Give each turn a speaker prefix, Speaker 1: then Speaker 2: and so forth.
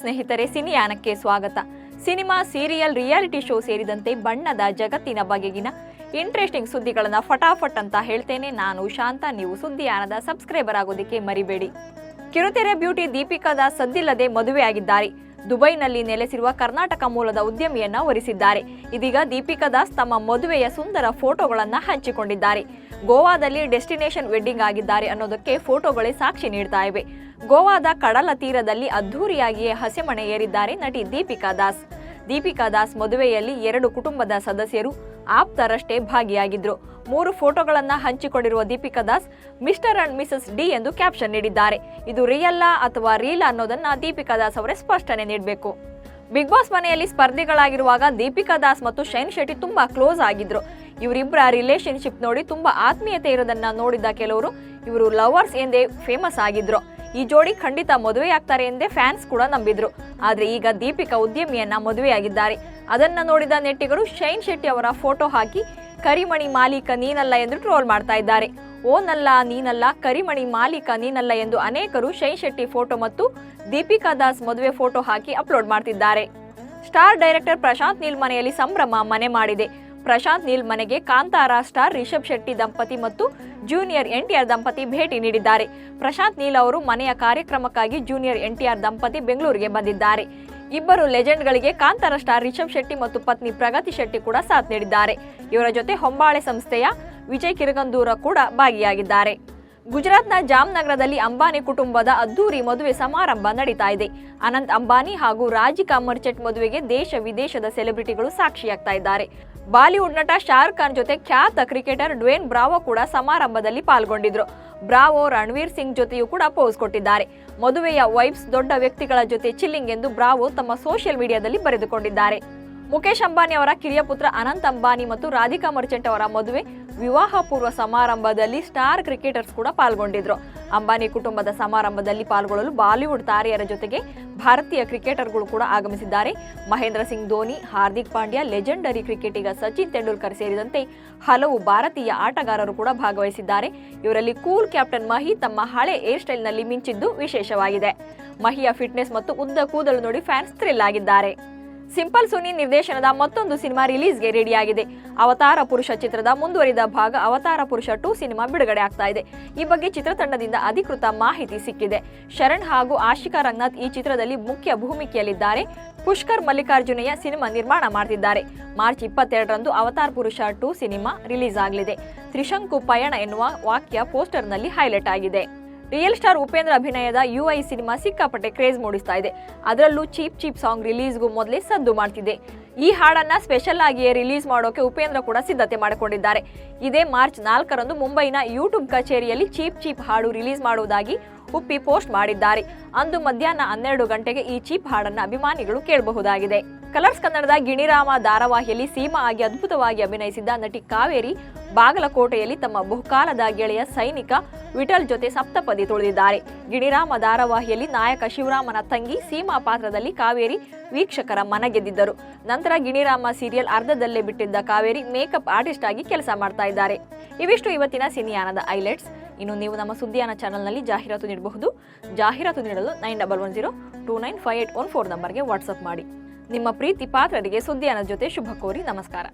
Speaker 1: ಸ್ನೇಹಿತರೆ, ಸಿನಿಯಾನಕ್ಕೆ ಸ್ವಾಗತ. Cinema, serial, reality show ಸೇರಿದಂತೆ ಬಣ್ಣದ ಜಗತ್ತಿನ ಬಗೆಗಿನ ಇಂಟ್ರೆಸ್ಟಿಂಗ್ ಸುದ್ದಿಗಳನ್ನ ಫಟಾಫಟ್ ಅಂತ ಹೇಳ್ತೇನೆ. ನಾನು ಶಾಂತ, ನೀವು ಸುದ್ದಿಯಾನದ ಸಬ್ಸ್ಕ್ರೈಬರ್ ಆಗೋದಕ್ಕೆ ಮರಿಬೇಡಿ. ಕಿರುತೆರೆ ಬ್ಯೂಟಿ ದೀಪಿಕಾದ ಸದ್ದಿಲ್ಲದೆ ಮದುವೆಯಾಗಿದ್ದಾರೆ. ದುಬೈನಲ್ಲಿ ನೆಲೆಸಿರುವ ಕರ್ನಾಟಕ ಮೂಲದ ಉದ್ಯಮಿಯನ್ನ ವರಿಸಿದ್ದಾರೆ. ಇದೀಗ ದೀಪಿಕಾ ದಾಸ್ ತಮ್ಮ ಮದುವೆಯ ಸುಂದರ ಫೋಟೋಗಳನ್ನ ಹಂಚಿಕೊಂಡಿದ್ದಾರೆ. ಗೋವಾದಲ್ಲಿ ಡೆಸ್ಟಿನೇಷನ್ ವೆಡ್ಡಿಂಗ್ ಆಗಿದ್ದಾರೆ ಅನ್ನೋದಕ್ಕೆ ಫೋಟೋಗಳೇ ಸಾಕ್ಷಿ ನೀಡ್ತಾ ಇವೆ. ಗೋವಾದ ಕಡಲ ತೀರದಲ್ಲಿ ಅದ್ಧೂರಿಯಾಗಿಯೇ ಹಸೆಮಣೆ ಏರಿದ್ದಾರೆ ನಟಿ ದೀಪಿಕಾ ದಾಸ್. ದೀಪಿಕಾ ದಾಸ್ ಮದುವೆಯಲ್ಲಿ ಎರಡು ಕುಟುಂಬದ ಸದಸ್ಯರು ಆಪ್ತರಷ್ಟೇ ಭಾಗಿಯಾಗಿದ್ರು. ಮೂರು ಫೋಟೋಗಳನ್ನ ಹಂಚಿಕೊಂಡಿರುವ Deepika Das, mister and Mrs D ಎಂದು ಕ್ಯಾಪ್ಷನ್ ನೀಡಿದ್ದಾರೆ. ಇದು ರಿಯಲ್ಲಾ ಅಥವಾ ರೀಲ್ ಅನ್ನೋದನ್ನ ದೀಪಿಕಾ ದಾಸ್ ಅವರೇ ಸ್ಪಷ್ಟನೆ ನೀಡಬೇಕು. ಬಿಗ್ ಬಾಸ್ ಮನೆಯಲ್ಲಿ ಸ್ಪರ್ಧಿಗಳಾಗಿರುವಾಗ ದೀಪಿಕಾ ದಾಸ್ ಮತ್ತು ಶೈನ್ ಶೆಟ್ಟಿ ತುಂಬಾ ಕ್ಲೋಸ್ ಆಗಿದ್ರು. ಇವರಿಬ್ಬರ ರಿಲೇಶನ್ಶಿಪ್ ನೋಡಿ ತುಂಬಾ ಆತ್ಮೀಯತೆ ಇರೋದನ್ನ ನೋಡಿದ ಕೆಲವರು ಇವರು ಲವರ್ಸ್ ಎಂದೇ ಫೇಮಸ್ ಆಗಿದ್ರು. ಈ ಜೋಡಿ ಖಂಡಿತ ಮದುವೆಯಾಗ್ತಾರೆ ಎಂದೇ ಫ್ಯಾನ್ಸ್ ಕೂಡ ನಂಬಿದ್ರು. ಆದ್ರೆ ಈಗ ದೀಪಿಕಾ ಉದ್ಯಮಿಯನ್ನ ಮದುವೆಯಾಗಿದ್ದಾರೆ. ಅದನ್ನ ನೋಡಿದ ನೆಟ್ಟಿಗರು ಶೈನ್ ಶೆಟ್ಟಿ ಅವರ ಫೋಟೋ ಹಾಕಿ, ಕರಿಮಣಿ ಮಾಲೀಕ ನೀನಲ್ಲ ಎಂದು ಟ್ರೋಲ್ ಮಾಡ್ತಾ ಇದ್ದಾರೆ. ಓನಲ್ಲ ನೀನಲ್ಲ, ಕರಿಮಣಿ ಮಾಲೀಕ ನೀನಲ್ಲ ಎಂದು ಅನೇಕರು ಶೈನ್ ಶೆಟ್ಟಿ ಫೋಟೋ ಮತ್ತು ದೀಪಿಕಾ ದಾಸ್ ಮದುವೆ ಫೋಟೋ ಹಾಕಿ ಅಪ್ಲೋಡ್ ಮಾಡ್ತಿದ್ದಾರೆ. ಸ್ಟಾರ್ ಡೈರೆಕ್ಟರ್ ಪ್ರಶಾಂತ್ ನೀಲ್ ಮನೆಯಲ್ಲಿ ಸಂಭ್ರಮ ಮನೆ ಮಾಡಿದೆ. ಪ್ರಶಾಂತ್ ನೀಲ್ ಮನೆಗೆ ಕಾಂತಾರ ಸ್ಟಾರ್ ರಿಷಬ್ ಶೆಟ್ಟಿ ದಂಪತಿ ಮತ್ತು ಜೂನಿಯರ್ ಎನ್ಟಿಆರ್ ದಂಪತಿ ಭೇಟಿ ನೀಡಿದ್ದಾರೆ. ಪ್ರಶಾಂತ್ ನೀಲ್ ಅವರು ಮನೆಯ ಕಾರ್ಯಕ್ರಮಕ್ಕಾಗಿ ಜೂನಿಯರ್ ಎನ್ಟಿಆರ್ ದಂಪತಿ ಬೆಂಗಳೂರಿಗೆ ಬಂದಿದ್ದಾರೆ. ಇಬ್ಬರು ಲೆಜೆಂಡ್ಗಳಿಗೆ ಕಾಂತಾರ ಸ್ಟಾರ್ ರಿಷಬ್ ಶೆಟ್ಟಿ ಮತ್ತು ಪತ್ನಿ ಪ್ರಗತಿ ಶೆಟ್ಟಿ ಕೂಡ ಸಾಥ್ ನೀಡಿದ್ದಾರೆ. ಇವರ ಜೊತೆ ಹೊಂಬಾಳೆ ಸಂಸ್ಥೆಯ ವಿಜಯ್ ಕಿರಗಂದೂರ ಕೂಡ ಭಾಗಿಯಾಗಿದ್ದಾರೆ. ಗುಜರಾತ್ನ ಜಾಮ್ನಗರದಲ್ಲಿ ಅಂಬಾನಿ ಕುಟುಂಬದ ಅದ್ದೂರಿ ಮದುವೆ ಸಮಾರಂಭ ನಡೀತಾ ಇದೆ. ಅನಂತ್ ಅಂಬಾನಿ ಹಾಗೂ ರಾಜಿಕಾ ಮರ್ಚೆಟ್ ಮದುವೆಗೆ ದೇಶ ವಿದೇಶದ ಸೆಲೆಬ್ರಿಟಿಗಳು ಸಾಕ್ಷಿಯಾಗ್ತಾ ಇದ್ದಾರೆ. ಬಾಲಿವುಡ್ ನಟ ಶಾರುಖ್ ಖಾನ್ ಜೊತೆ ಖ್ಯಾತ ಕ್ರಿಕೆಟರ್ ಡ್ವೇನ್ ಬ್ರಾವೋ ಕೂಡ ಸಮಾರಂಭದಲ್ಲಿ ಪಾಲ್ಗೊಂಡಿದ್ರು. ಬ್ರಾವೋ, ರಣವೀರ್ ಸಿಂಗ್ ಜೊತೆಯೂ ಕೂಡ ಪೋಸ್ ಕೊಟ್ಟಿದ್ದಾರೆ. ಮದುವೆಯ ವೈಫ್ಸ್ ದೊಡ್ಡ ವ್ಯಕ್ತಿಗಳ ಜೊತೆ ಚಿಲ್ಲಿಂಗ್ ಎಂದು ಬ್ರಾವೋ ತಮ್ಮ ಸೋಷಿಯಲ್ ಮೀಡಿಯಾದಲ್ಲಿ ಬರೆದುಕೊಂಡಿದ್ದಾರೆ. ಮುಖೇಶ್ ಅಂಬಾನಿ ಅವರ ಕಿರಿಯ ಪುತ್ರ ಅನಂತ್ ಅಂಬಾನಿ ಮತ್ತು ರಾಧಿಕಾ ಮರ್ಚೆಂಟ್ ಅವರ ಮದುವೆ ವಿವಾಹ ಪೂರ್ವ ಸಮಾರಂಭದಲ್ಲಿ ಸ್ಟಾರ್ ಕ್ರಿಕೆಟರ್ಸ್ ಕೂಡ ಪಾಲ್ಗೊಂಡಿದ್ರು. ಅಂಬಾನಿ ಕುಟುಂಬದ ಸಮಾರಂಭದಲ್ಲಿ ಪಾಲ್ಗೊಳ್ಳಲು ಬಾಲಿವುಡ್ ತಾರೆಯರ ಜೊತೆಗೆ ಭಾರತೀಯ ಕ್ರಿಕೆಟರ್ಗಳು ಕೂಡ ಆಗಮಿಸಿದ್ದಾರೆ. ಮಹೇಂದ್ರ ಸಿಂಗ್ ಧೋನಿ, ಹಾರ್ದಿಕ್ ಪಾಂಡ್ಯ, ಲೆಜೆಂಡರಿ ಕ್ರಿಕೆಟಿಗ ಸಚಿನ್ ತೆಂಡೂಲ್ಕರ್ ಸೇರಿದಂತೆ ಹಲವು ಭಾರತೀಯ ಆಟಗಾರರು ಕೂಡ ಭಾಗವಹಿಸಿದ್ದಾರೆ. ಇವರಲ್ಲಿ ಕೂಲ್ ಕ್ಯಾಪ್ಟನ್ ಮಹಿ ತಮ್ಮ ಹಳೆ ಏರ್ ಸ್ಟೈಲ್ನಲ್ಲಿ ಮಿಂಚಿದ್ದು ವಿಶೇಷವಾಗಿದೆ. ಮಹಿಯ ಫಿಟ್ನೆಸ್ ಮತ್ತು ಉದ್ದ ಕೂದಲು ನೋಡಿ ಫ್ಯಾನ್ಸ್ ಥ್ರಿಲ್ ಆಗಿದ್ದಾರೆ. ಸಿಂಪಲ್ ಸುನಿ ನಿರ್ದೇಶನದ ಮತ್ತೊಂದು ಸಿನಿಮಾ ರಿಲೀಸ್ಗೆ ರೆಡಿಯಾಗಿದೆ. ಅವತಾರ ಪುರುಷ ಚಿತ್ರದ ಮುಂದುವರಿದ ಭಾಗ ಅವತಾರ ಪುರುಷ ಟು ಸಿನಿಮಾ ಬಿಡುಗಡೆ ಆಗ್ತಾ ಇದೆ. ಈ ಬಗ್ಗೆ ಚಿತ್ರತಂಡದಿಂದ ಅಧಿಕೃತ ಮಾಹಿತಿ ಸಿಕ್ಕಿದೆ. ಶರಣ್ ಹಾಗೂ ಆಶಿಕಾ ರಂಗನಾಥ್ ಈ ಚಿತ್ರದಲ್ಲಿ ಮುಖ್ಯ ಭೂಮಿಕೆಯಲ್ಲಿದ್ದಾರೆ. ಪುಷ್ಕರ್ ಮಲ್ಲಿಕಾರ್ಜುನಯ್ಯ ಸಿನಿಮಾ ನಿರ್ಮಾಣ ಮಾಡ್ತಿದ್ದಾರೆ. ಮಾರ್ಚ್ ಇಪ್ಪತ್ತೆರಡರಂದು ಅವತಾರ್ ಪುರುಷ ಟು ಸಿನಿಮಾ ರಿಲೀಸ್ ಆಗಲಿದೆ. ತ್ರಿಶಂಕು ಪಯಣ ಎನ್ನುವ ವಾಕ್ಯ ಪೋಸ್ಟರ್ನಲ್ಲಿ ಹೈಲೈಟ್ ಆಗಿದೆ. ರಿಯಲ್ ಸ್ಟಾರ್ ಉಪೇಂದ್ರ ಅಭಿನಯದ ಯು ಐ ಸಿನಿಮಾ ಸಿಕ್ಕಾಪಟ್ಟೆ ಕ್ರೇಜ್ ಮೂಡಿಸ್ತಾ ಇದೆ. ಅದರಲ್ಲೂ ಚೀಪ್ ಚೀಪ್ ಸಾಂಗ್ ರಿಲೀಸ್ಗೂ ಮೊದಲೇ ಸದ್ದು ಮಾಡ್ತಿದೆ. ಈ ಹಾಡನ್ನ ಸ್ಪೆಷಲ್ ಆಗಿಯೇ ರಿಲೀಸ್ ಮಾಡೋಕೆ ಉಪೇಂದ್ರ ಕೂಡ ಸಿದ್ಧತೆ ಮಾಡಿಕೊಂಡಿದ್ದಾರೆ. ಇದೇ ಮಾರ್ಚ್ ನಾಲ್ಕರಂದು ಮುಂಬೈನ ಯೂಟ್ಯೂಬ್ ಕಚೇರಿಯಲ್ಲಿ ಚೀಪ್ ಚೀಪ್ ಹಾಡು ರಿಲೀಸ್ ಮಾಡುವುದಾಗಿ ಉಪ್ಪಿ ಪೋಸ್ಟ್ ಮಾಡಿದ್ದಾರೆ. ಅಂದು ಮಧ್ಯಾಹ್ನ ಹನ್ನೆರಡು ಗಂಟೆಗೆ ಈ ಚೀಪ್ ಹಾಡನ್ನ ಅಭಿಮಾನಿಗಳು ಕೇಳಬಹುದಾಗಿದೆ. ಕಲರ್ಸ್ ಕನ್ನಡದ ಗಿಣಿರಾಮ ಧಾರಾವಾಹಿಯಲ್ಲಿ ಸೀಮಾ ಆಗಿ ಅದ್ಭುತವಾಗಿ ಅಭಿನಯಿಸಿದ್ದ ನಟಿ ಕಾವೇರಿ ಬಾಗಲಕೋಟೆಯಲ್ಲಿ ತಮ್ಮ ಬಹುಕಾಲದ ಗೆಳೆಯ ಸೈನಿಕ ವಿಠಲ್ ಜೊತೆ ಸಪ್ತಪದಿ ತುಳಿದಿದ್ದಾರೆ. ಗಿಣಿರಾಮ ಧಾರಾವಾಹಿಯಲ್ಲಿ ನಾಯಕ ಶಿವರಾಮನ ತಂಗಿ ಸೀಮಾ ಪಾತ್ರದಲ್ಲಿ ಕಾವೇರಿ ವೀಕ್ಷಕರ ಮನ ಗೆದ್ದಿದ್ದರು ನಂತರ ಗಿಣಿರಾಮ ಸೀರಿಯಲ್ ಅರ್ಧದಲ್ಲೇ ಬಿಟ್ಟಿದ್ದ ಕಾವೇರಿ ಮೇಕಪ್ ಆರ್ಟಿಸ್ಟ್ ಆಗಿ ಕೆಲಸ ಮಾಡ್ತಾ ಇದ್ದಾರೆ. ಇವಿಷ್ಟು ಇವತ್ತಿನ ಸಿನಿಯಾನದ ಐಲೈಟ್ಸ್ ಇನ್ನು ನೀವು ನಮ್ಮ ಸುದ್ದಿಯಾನ ಚಾನಲ್ನಲ್ಲಿ ಜಾಹೀರಾತು ನೀಡಬಹುದು. ಜಾಹೀರಾತು ನೀಡಲು nine double one zero two nine five eight one four ನಂಬರ್ಗೆ ವಾಟ್ಸಪ್ ಮಾಡಿ. ನಿಮ್ಮ ಪ್ರೀತಿ ಪಾತ್ರರಿಗೆ ಸುದ್ದಿಯಾನ ಜೊತೆ ಶುಭ ಕೋರಿ ನಮಸ್ಕಾರ.